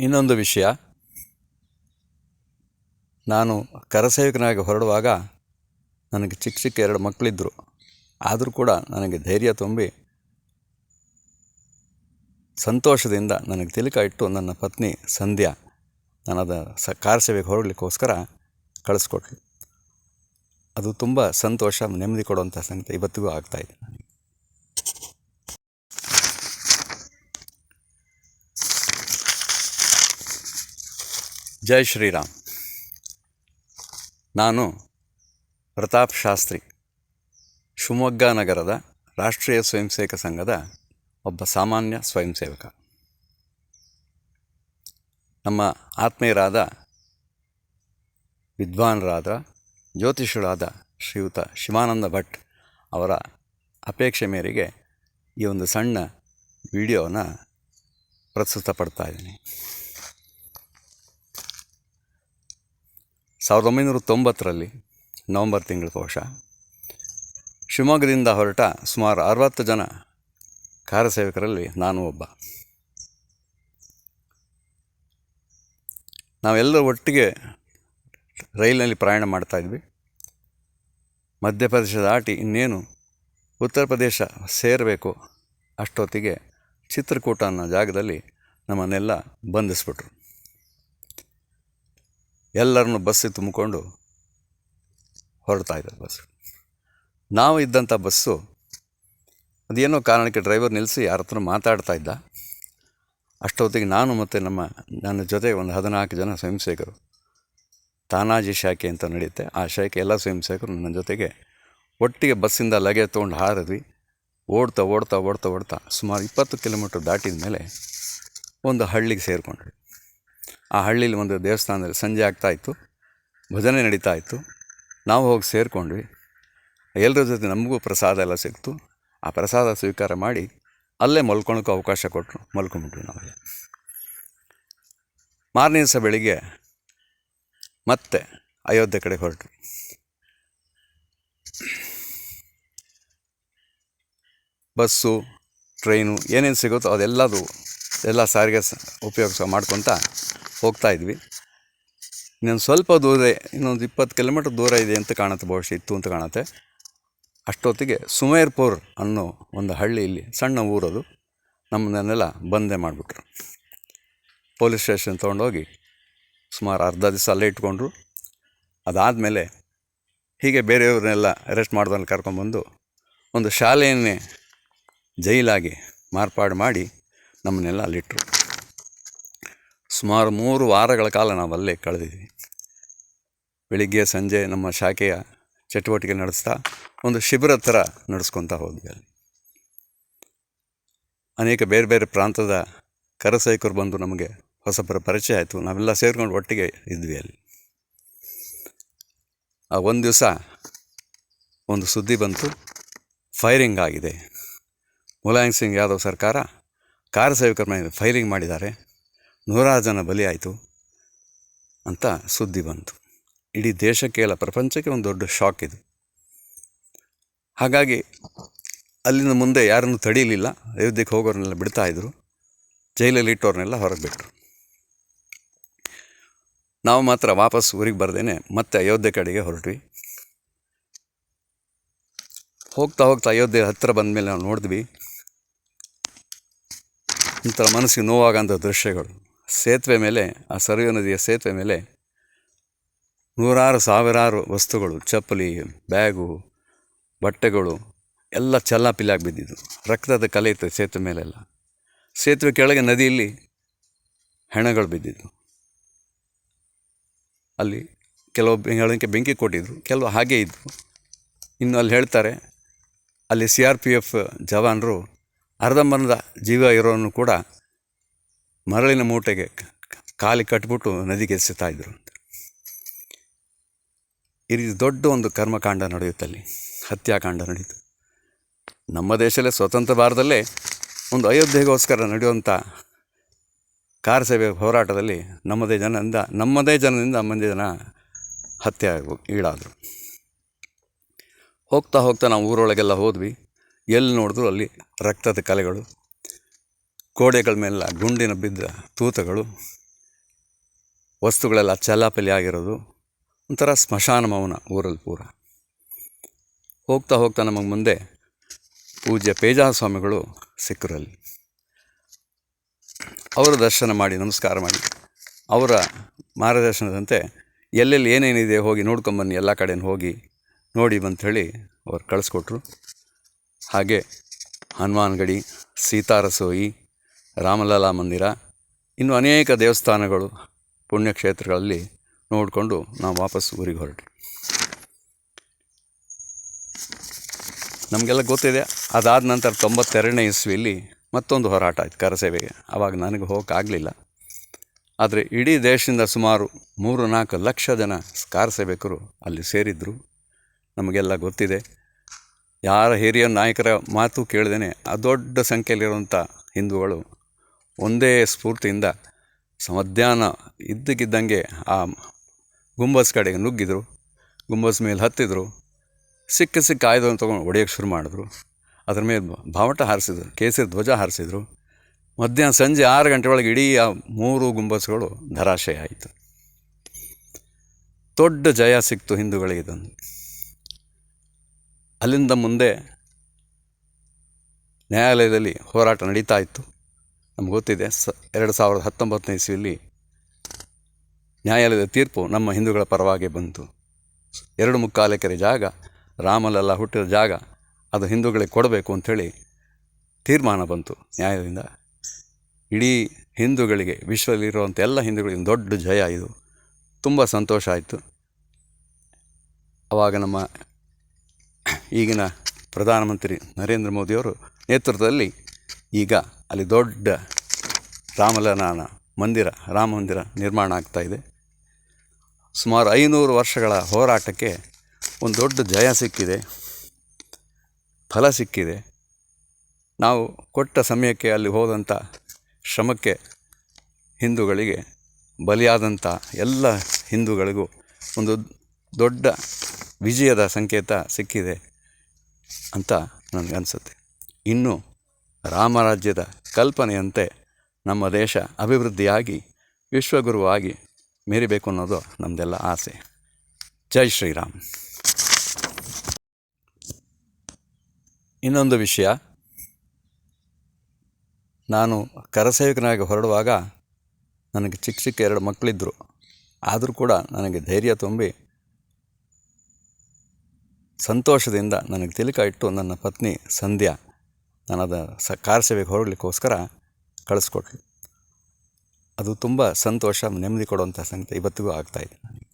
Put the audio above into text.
ಇನ್ನೊಂದು ವಿಷಯ. ನಾನು ಕರಸೇವಕನಾಗಿ ಹೊರಡುವಾಗ ನನಗೆ ಚಿಕ್ಕ ಚಿಕ್ಕ ಎರಡು ಮಕ್ಕಳಿದ್ದರು ಆದರೂ ಕೂಡ ನನಗೆ ಧೈರ್ಯ ತುಂಬಿ ಸಂತೋಷದಿಂದ ನನಗೆ ತಿಲಕ ಇಟ್ಟು ನನ್ನ ಪತ್ನಿ ಸಂಧ್ಯಾ ನನ್ನದ ಸ ಕಾರ್ ಸೇವೆಗೆ ಹೊರಡಲಿಕ್ಕೋಸ್ಕರ ಕಳಿಸ್ಕೊಟ್ಲು. ಅದು ತುಂಬ ಸಂತೋಷ, ನೆಮ್ಮದಿ ಕೊಡುವಂಥ ಸಂಗತಿ ಇವತ್ತಿಗೂ ಆಗ್ತಾಯಿದೆ ಜೈ ಶ್ರೀರಾಮ್. ನಾನು ಪ್ರತಾಪ್ ಶಾಸ್ತ್ರಿ, ಶಿವಮೊಗ್ಗ ನಗರದ ರಾಷ್ಟ್ರೀಯ ಸ್ವಯಂ ಸೇವಕ ಸಂಘದ ಒಬ್ಬ ಸಾಮಾನ್ಯ ಸ್ವಯಂ ಸೇವಕ ನಮ್ಮ ಆತ್ಮೀಯರಾದ ವಿದ್ವಾನ್ರಾದ ಜ್ಯೋತಿಷರಾದ ಶ್ರೀಯುತ ಶಿವಾನಂದ ಭಟ್ ಅವರ ಅಪೇಕ್ಷೆ ಮೇರೆಗೆ ಈ ಒಂದು ಸಣ್ಣ ವಿಡಿಯೋನ ಪ್ರಸ್ತುತಪಡ್ತಾ ಇದ್ದೀನಿ. ಸಾವಿರದ ಒಂಬೈನೂರ ತೊಂಬತ್ತರಲ್ಲಿ ನವಂಬರ್ ತಿಂಗಳ ಕೋಶ. ಶಿವಮೊಗ್ಗದಿಂದ ಹೊರಟ ಸುಮಾರು ಅರವತ್ತು ಜನ ಕಾರ್ಯಸೇವಕರಲ್ಲಿ ನಾನು ಒಬ್ಬ. ನಾವೆಲ್ಲರೂ ಒಟ್ಟಿಗೆ ರೈಲಿನಲ್ಲಿ ಪ್ರಯಾಣ ಮಾಡ್ತಾಯಿದ್ವಿ ಮಧ್ಯಪ್ರದೇಶ ದಾಟಿ ಇನ್ನೇನು ಉತ್ತರ ಪ್ರದೇಶ ಸೇರಬೇಕು ಅಷ್ಟೊತ್ತಿಗೆ ಚಿತ್ರಕೂಟ ಅನ್ನೋ ಜಾಗದಲ್ಲಿ ನಮ್ಮನ್ನೆಲ್ಲ ಬಂಧಿಸ್ಬಿಟ್ರು. ಎಲ್ಲರನ್ನು ಬಸ್ಸಿಗೆ ತುಂಬಿಕೊಂಡು ಹೊರಡ್ತಾಯಿದ್ದಾರೆ ಬಸ್ಸು ನಾವು ಇದ್ದಂಥ ಬಸ್ಸು ಅದೇನೋ ಕಾರಣಕ್ಕೆ ಡ್ರೈವರ್ ನಿಲ್ಲಿಸಿ ಯಾರ ಹತ್ರ ಮಾತಾಡ್ತಾ ಇದ್ದ. ಅಷ್ಟೊತ್ತಿಗೆ ನಾನು ಮತ್ತು ನಮ್ಮ, ನನ್ನ ಜೊತೆ ಒಂದು ಹದಿನಾಲ್ಕು ಜನ ಸ್ವಯಂ ಸೇವಕರು ತಾನಾಜಿ ಶಾಖೆ ಅಂತ ನಡೆಯುತ್ತೆ. ಆ ಶಾಖೆ ಎಲ್ಲ ಸ್ವಯಂ ಸೇವಕರು ನನ್ನ ಜೊತೆಗೆ ಒಟ್ಟಿಗೆ ಬಸ್ಸಿಂದ ಲಗೆ ತೊಗೊಂಡು ಹಾರಿದ್ವಿ. ಓಡ್ತಾ ಓಡ್ತಾ ಓಡ್ತಾ ಓಡ್ತಾ ಸುಮಾರು ಇಪ್ಪತ್ತು ಕಿಲೋಮೀಟ್ರ್ ದಾಟಿದ ಮೇಲೆ ಒಂದು ಹಳ್ಳಿಗೆ ಸೇರಿಕೊಂಡ್ವಿ. ಆ ಹಳ್ಳಿಲಿ ಒಂದು ದೇವಸ್ಥಾನದಲ್ಲಿ ಸಂಜೆ ಆಗ್ತಾಯಿತ್ತು ಭಜನೆ ನಡೀತಾ ಇತ್ತು. ನಾವು ಹೋಗಿ ಸೇರಿಕೊಂಡ್ವಿ. ಎಲ್ಲರ ಜೊತೆ ನಮಗೂ ಪ್ರಸಾದ ಎಲ್ಲ ಸಿಕ್ತು. ಆ ಪ್ರಸಾದ ಸ್ವೀಕಾರ ಮಾಡಿ ಅಲ್ಲೇ ಮಲ್ಕೊಳಕ್ಕೂ ಅವಕಾಶ ಕೊಟ್ಟರು ಮಲ್ಕೊಂಡ್ಬಿಟ್ವಿ ನಾವು ಮಾರನೇ ದಿವಸ ಬೆಳಿಗ್ಗೆ ಮತ್ತೆ ಅಯೋಧ್ಯೆ ಕಡೆ ಹೊರಟ್ವಿ. ಬಸ್ಸು, ಟ್ರೈನು ಏನೇನು ಸಿಗುತ್ತೋ ಅದೆಲ್ಲದು ಎಲ್ಲ ಸಾರಿಗೆ ಸ ಮಾಡ್ಕೊತ ಹೋಗ್ತಾ ಇದ್ವಿ. ಇನ್ನೊಂದು ಸ್ವಲ್ಪ ದೂರ, ಇನ್ನೊಂದು ಇಪ್ಪತ್ತು ಕಿಲೋಮೀಟ್ರ್ ದೂರ ಇದೆ ಅಂತ ಕಾಣುತ್ತೆ, ಬಹುಶಃ ಇತ್ತು ಅಂತ ಕಾಣುತ್ತೆ. ಅಷ್ಟೊತ್ತಿಗೆ ಸುಮೇರ್ಪುರ್ ಅನ್ನೋ ಒಂದು ಹಳ್ಳಿಯಲ್ಲಿ ಸಣ್ಣ ಊರದು, ನಮ್ಮನ್ನೆಲ್ಲ ಬಂದೇ ಮಾಡಿಬಿಟ್ರು. ಪೊಲೀಸ್ ಸ್ಟೇಷನ್ ತೊಗೊಂಡೋಗಿ ಸುಮಾರು ಅರ್ಧ ದಿವಸ ಅಲ್ಲೇ ಇಟ್ಕೊಂಡ್ರು. ಅದಾದಮೇಲೆ ಹೀಗೆ ಬೇರೆಯವ್ರನ್ನೆಲ್ಲ ಅರೆಸ್ಟ್ ಮಾಡ್ದಂಗೆ ಕರ್ಕೊಂಬಂದು ಒಂದು ಶಾಲೆಯನ್ನೇ ಜೈಲಾಗಿ ಮಾರ್ಪಾಡು ಮಾಡಿ ನಮ್ಮನ್ನೆಲ್ಲ ಅಲ್ಲಿಟ್ಟರು ಸುಮಾರು ಮೂರು ವಾರಗಳ ಕಾಲ ನಾವು ಅಲ್ಲೇ ಕಳೆದಿದ್ವಿ ಬೆಳಿಗ್ಗೆ, ಸಂಜೆ ನಮ್ಮ ಶಾಖೆಯ ಚಟುವಟಿಕೆ ನಡೆಸ್ತಾ ಒಂದು ಶಿಬಿರ ಥರ ನಡೆಸ್ಕೊತಾ ಹೋದ್ವಿ ಅಲ್ಲಿ. ಅನೇಕ ಬೇರೆ ಬೇರೆ ಪ್ರಾಂತದ ಕರಸೈಕರು ಬಂದು ನಮಗೆ ಹೊಸಬರ ಪರಿಚಯ ಆಯಿತು. ನಾವೆಲ್ಲ ಸೇರಿಕೊಂಡು ಒಟ್ಟಿಗೆ ಇದ್ವಿ ಅಲ್ಲಿ. ಆ ಒಂದು ದಿವಸ ಒಂದು ಸುದ್ದಿ ಬಂತು. ಫೈರಿಂಗ್ ಆಗಿದೆ. ಮುಲಾಯಂ ಸಿಂಗ್ ಯಾದವ್ ಸರ್ಕಾರ ಕಾರ್ಯಸೇವಕರ ಮೇಲೆ ಫೈರಿಂಗ್ ಮಾಡಿದ್ದಾರೆ. ನೂರಾರು ಜನ ಬಲಿ ಆಯಿತು ಅಂತ ಸುದ್ದಿ ಬಂತು. ಇಡೀ ದೇಶಕ್ಕೆ ಅಲ್ಲ, ಪ್ರಪಂಚಕ್ಕೆ ಒಂದು ದೊಡ್ಡ ಶಾಕ್ ಇದು. ಹಾಗಾಗಿ ಅಲ್ಲಿಂದ ಮುಂದೆ ಯಾರನ್ನು ತಡೀಲಿಲ್ಲ. ಅಯೋಧ್ಯೆಗೆ ಹೋಗೋರನ್ನೆಲ್ಲ ಬಿಡ್ತಾಯಿದ್ರು ಜೈಲಲ್ಲಿ ಇಟ್ಟವ್ರನ್ನೆಲ್ಲ ಹೊರಗೆ ಬಿಟ್ಟರು ನಾವು ಮಾತ್ರ ವಾಪಸ್ ಊರಿಗೆ ಬರ್ದೇನೆ ಮತ್ತೆ ಅಯೋಧ್ಯೆ ಕಡೆಗೆ ಹೊರಟ್ವಿ. ಹೋಗ್ತಾ ಹೋಗ್ತಾ ಅಯೋಧ್ಯೆ ಹತ್ತಿರ ಬಂದ ಮೇಲೆ ನಾವು ನೋಡಿದ್ವಿ. ಒಂಥರ ಮನಸ್ಸಿಗೆ ನೋವಾಗಂಥ ದೃಶ್ಯಗಳು. ಸೇತುವೆ ಮೇಲೆ, ಆ ಸರಿಯು ನದಿಯ ಸೇತುವೆ ಮೇಲೆ ನೂರಾರು ಸಾವಿರಾರು ವಸ್ತುಗಳು, ಚಪ್ಪಲಿ, ಬ್ಯಾಗು, ಬಟ್ಟೆಗಳು, ಎಲ್ಲ ಚೆಲ್ಲಾಪಿಲ್ಲಾಗಿ ಬಿದ್ದಿದ್ದು. ರಕ್ತದ ಕಲೆ ಇತ್ತು ಸೇತುವೆ ಮೇಲೆಲ್ಲ. ಸೇತುವೆ ಕೆಳಗೆ ನದಿಯಲ್ಲಿ ಹೆಣಗಳು ಬಿದ್ದಿದ್ದು. ಅಲ್ಲಿ ಕೆಲವು ಹೇಳೋಕ್ಕೆ ಬೆಂಕಿ ಕೊಟ್ಟಿದ್ರು. ಕೆಲವು ಹಾಗೆ ಇದ್ವು. ಇನ್ನು ಅಲ್ಲಿ ಹೇಳ್ತಾರೆ, ಅಲ್ಲಿ ಸಿ ಆರ್ ಪಿ ಎಫ್ ಜವಾನರು ಅರ್ಧಂಬರ್ಧ ಜೀವ ಇರೋನು ಕೂಡ ಮರಳಿನ ಮೂಟೆಗೆ ಕಾಲಿ ಕಟ್ಬಿಟ್ಟು ನದಿಗೆ ಎಸೆತಾ ಅಂತ ಈ ರೀತಿ ದೊಡ್ಡ ಒಂದು ಕರ್ಮಕಾಂಡ ನಡೆಯುತ್ತಲ್ಲಿ ಹತ್ಯಾಕಾಂಡ ನಡೆಯಿತು ನಮ್ಮ ದೇಶದಲ್ಲೇ ಸ್ವತಂತ್ರ ಭಾರತದಲ್ಲೇ ಒಂದು ಅಯೋಧ್ಯೆಗೋಸ್ಕರ ನಡೆಯುವಂಥ ಸೇವೆ ಹೋರಾಟದಲ್ಲಿ ನಮ್ಮದೇ ಜನದಿಂದ ನಮ್ಮದೇ ಜನದಿಂದ ಮಂದಿ ಜನ ಹತ್ಯೆ ಈಡಾದರು. ಹೋಗ್ತಾ ಹೋಗ್ತಾ ನಾವು ಊರೊಳಗೆಲ್ಲ ಹೋದ್ವಿ. ಎಲ್ಲಿ ನೋಡಿದ್ರು ಅಲ್ಲಿ ರಕ್ತದ ಕಲೆಗಳು. ಗೋಡೆಗಳ ಮೇಲೆಲ್ಲ ಗುಂಡಿನ ಬಿದ್ದ ತೂತಗಳು, ವಸ್ತುಗಳೆಲ್ಲ ಚಲಾಪಲಿ ಆಗಿರೋದು. ಒಂಥರ ಸ್ಮಶಾನ ಮೌನ ಊರಲ್ಲಿ ಪೂರ. ಹೋಗ್ತಾ ಹೋಗ್ತಾ ನಮಗೆ ಮುಂದೆ ಪೂಜ್ಯ ಪೇಜಾ ಸ್ವಾಮಿಗಳು ಸಿಕ್ಕರಲ್ಲಿ. ಅವರ ದರ್ಶನ ಮಾಡಿ, ನಮಸ್ಕಾರ ಮಾಡಿ. ಅವರ ಮಾರ್ಗದರ್ಶನದಂತೆ ಎಲ್ಲೆಲ್ಲಿ ಏನೇನಿದೆ ಹೋಗಿ ನೋಡ್ಕೊಂಬನ್ನಿ ಎಲ್ಲ ಕಡೆಯೂ ಹೋಗಿ ನೋಡಿ ಬಂಥೇಳಿ ಅವ್ರು ಕಳಿಸ್ಕೊಟ್ರು. ಹಾಗೆ ಹನುಮಾನ್ ಗಡಿ ಸೀತಾರಸೋಯಿ ರಾಮಲಲ್ಲಾ ಮಂದಿರ, ಇನ್ನು ಅನೇಕ ದೇವಸ್ಥಾನಗಳು, ಪುಣ್ಯಕ್ಷೇತ್ರಗಳಲ್ಲಿ ನೋಡಿಕೊಂಡು ನಾವು ವಾಪಸ್ ಊರಿಗೆ ಹೊರಟ್ರಿ ನಮಗೆಲ್ಲ ಗೊತ್ತಿದೆ, ಅದಾದ ನಂತರ ತೊಂಬತ್ತೆರಡನೇ ಇಸ್ವಿಯಲ್ಲಿ ಮತ್ತೊಂದು ಹೋರಾಟ ಆಯಿತು ಕರಸೇವೆಗೆ. ಆವಾಗ ನನಗೆ ಹೋಗೋಕ್ಕಾಗಲಿಲ್ಲ ಆದರೆ ಇಡೀ ದೇಶದಿಂದ ಸುಮಾರು ಮೂರು ನಾಲ್ಕು ಲಕ್ಷ ಜನ ಕಾರ್ ಅಲ್ಲಿ ಸೇರಿದ್ರು. ನಮಗೆಲ್ಲ ಗೊತ್ತಿದೆ, ಯಾರ ಹಿರಿಯ ನಾಯಕರ ಮಾತು ಕೇಳ್ದೇ ಆ ದೊಡ್ಡ ಸಂಖ್ಯೆಯಲ್ಲಿರುವಂಥ ಹಿಂದೂಗಳು ಒಂದೇ ಸ್ಫೂರ್ತಿಯಿಂದ ಮಧ್ಯಾಹ್ನ ಇದ್ದಕ್ಕಿದ್ದಂಗೆ ಆ ಗುಂಬಸ್ ಕಡೆಗೆ ನುಗ್ಗಿದ್ರು. ಗುಂಬಸ್ ಮೇಲೆ ಹತ್ತಿದ್ರು. ಸಿಕ್ಕ ಸಿಕ್ಕ ಆಯುಧವನ್ನು ತೊಗೊಂಡು ಹೊಡೆಯೋಕ್ಕೆ ಶುರು ಮಾಡಿದ್ರು. ಅದ್ರ ಮೇಲೆ ಬಾವಟ ಹಾರಿಸಿದ್ರು, ಕೇಸರಿ ಧ್ವಜ ಹಾರಿಸಿದ್ರು. ಮಧ್ಯಾಹ್ನ ಸಂಜೆ ಆರು ಗಂಟೆ ಒಳಗೆ ಇಡೀ ಆ ಮೂರು ಗುಂಬಸ್ಗಳು ಧರಾಶಯ ಆಯಿತು. ದೊಡ್ಡ ಜಯ ಸಿಕ್ತು ಹಿಂದೂಗಳಿಗೆ ಇದೊಂದು. ಅಲ್ಲಿಂದ ಮುಂದೆ ನ್ಯಾಯಾಲಯದಲ್ಲಿ ಹೋರಾಟ ನಡೀತಾ ಇತ್ತು. ನಮ್ಗೆ ಗೊತ್ತಿದೆ, ಸ, ಎರಡು ಸಾವಿರದ ಹತ್ತೊಂಬತ್ತನೇ ಇಸ್ವಿಯಲ್ಲಿ ನ್ಯಾಯಾಲಯದ ತೀರ್ಪು ನಮ್ಮ ಹಿಂದೂಗಳ ಪರವಾಗಿ ಬಂತು. ಎರಡು ಮುಕ್ಕಾಲೆಕರೆ ಜಾಗ, ರಾಮಲೆಲ್ಲ ಹುಟ್ಟಿದ ಜಾಗ, ಅದು ಹಿಂದೂಗಳಿಗೆ ಕೊಡಬೇಕು ಅಂಥೇಳಿ ತೀರ್ಮಾನ ಬಂತು ನ್ಯಾಯದಿಂದ ಇಡೀ ಹಿಂದೂಗಳಿಗೆ ವಿಶ್ವದಲ್ಲಿರುವಂಥ ಎಲ್ಲ ಹಿಂದೂಗಳಿಗೆ ದೊಡ್ಡ ಜಯ ಇದು. ತುಂಬ ಸಂತೋಷ ಆಯಿತು. ಆವಾಗ ನಮ್ಮ ಈಗಿನ ಪ್ರಧಾನಮಂತ್ರಿ ನರೇಂದ್ರ ಮೋದಿಯವರು ನೇತೃತ್ವದಲ್ಲಿ ಈಗ ಅಲ್ಲಿ ದೊಡ್ಡ ರಾಮಲನಾನ ಮಂದಿರ, ರಾಮ ಮಂದಿರ ನಿರ್ಮಾಣ ಆಗ್ತಾಯಿದೆ ಸುಮಾರು ಐನೂರು ವರ್ಷಗಳ ಹೋರಾಟಕ್ಕೆ ಒಂದು ದೊಡ್ಡ ಜಯ ಸಿಕ್ಕಿದೆ. ಫಲ ಸಿಕ್ಕಿದೆ. ನಾವು ಕೊಟ್ಟ ಸಮಯಕ್ಕೆ ಅಲ್ಲಿ ಹೋದಂಥ ಶ್ರಮಕ್ಕೆ ಹಿಂದೂಗಳಿಗೆ ಬಲಿಯಾದಂಥ ಎಲ್ಲ ಹಿಂದೂಗಳಿಗೂ ಒಂದು ದೊಡ್ಡ ವಿಜಯದ ಸಂಕೇತ ಸಿಕ್ಕಿದೆ ಅಂತ ನನಗನ್ಸುತ್ತೆ ಇನ್ನು ರಾಮರಾಜ್ಯದ ಕಲ್ಪನೆಯಂತೆ ನಮ್ಮ ದೇಶ ಅಭಿವೃದ್ಧಿಯಾಗಿ, ವಿಶ್ವಗುರುವಾಗಿ ಮೀರಿಬೇಕು ಅನ್ನೋದು ನಮ್ಮದೆಲ್ಲ ಆಸೆ. ಜೈ ಶ್ರೀರಾಮ್. ಇನ್ನೊಂದು ವಿಷಯ. ನಾನು ಕರಸೇವಕನಾಗಿ ಹೊರಡುವಾಗ ನನಗೆ ಚಿಕ್ಕ ಚಿಕ್ಕ ಎರಡು ಮಕ್ಕಳಿದ್ದರು ಆದರೂ ಕೂಡ ನನಗೆ ಧೈರ್ಯ ತುಂಬಿ ಸಂತೋಷದಿಂದ ನನಗೆ ತಿಲಕ ಇಟ್ಟು ನನ್ನ ಪತ್ನಿ ಸಂಧ್ಯಾ ನನ್ನದ ಸ ಕಾರ್ ಸೇವೆಗೆ ಹೊರಡಲಿಕ್ಕೋಸ್ಕರ ಕಳಿಸ್ಕೊಟ್ಲು. ಅದು ತುಂಬ ಸಂತೋಷ ನೆಮ್ಮದಿ ಕೊಡುವಂಥ ಸಂಗತಿ ಇವತ್ತಿಗೂ ಆಗ್ತಾಯಿದೆ